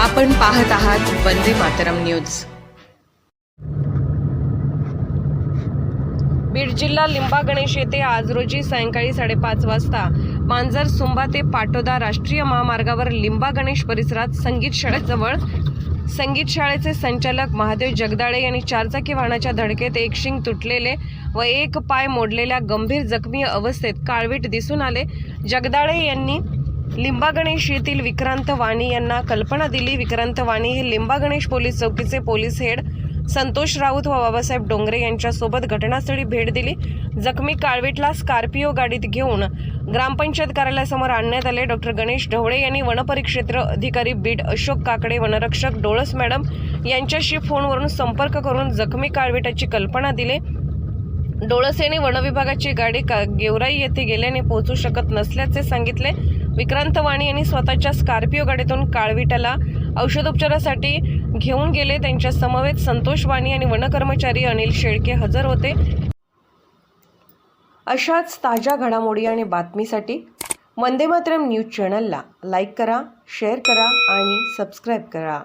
आपण पाहत आहात वंदे मातरम न्यूज. बीड जिल्हा लिंबा गणेश येथे आज रोजी सायंकाळी साडेपाच वाजता मांजर सुंबा ते पाटोदा राष्ट्रीय महामार्गावर लिंबा गणेश परिसरात संगीत शाळेजवळ संगीत शाळेचे संचालक महादेव जगदाळे यांनी चारचाकी वाहनाच्या धडकेत एक शिंग तुटलेले व एक पाय मोडलेल्या गंभीर जखमी अवस्थेत काळवीट दिसून आले. जगदाळे यांनी लिंबा गणेश येथील विक्रांत वाणी यांना कल्पना दिली. विक्रांत वाणी हे लिंबा गणेश पोलीस चौकीचे पोलीस हेड संतोष राऊत व बाबासाहेब डोंगरे यांच्यासोबत घटनास्थळी भेट दिली. जखमी काळवीटला स्कॉर्पिओ गाडीत घेऊन ग्रामपंचायत कार्यालयासमोर आणण्यात आले. डॉक्टर गणेश ढवळे यांनी वनपरिक्षेत्र अधिकारी बीड अशोक काकडे वनरक्षक डोळस मॅडम यांच्याशी फोनवरून संपर्क करून जखमी काळवीटाची कल्पना दिली. डोळस यांनी वनविभागाची गाडी का गेवराई येथे गेल्याने पोहोचू शकत नसल्याचे सांगितले. विक्रांत वाणी यांनी स्वतःच्या स्कॉर्पिओ गाडीतून काळविटाला औषधोपचारासाठी घेऊन गेले. त्यांच्या समवेत संतोष वाणी आणि वनकर्मचारी अनिल शेळके हजर होते. अशाच ताज्या घडामोडी आणि बातमीसाठी वंदे मातरम न्यूज चॅनलला लाईक करा शेअर करा आणि सबस्क्राईब करा.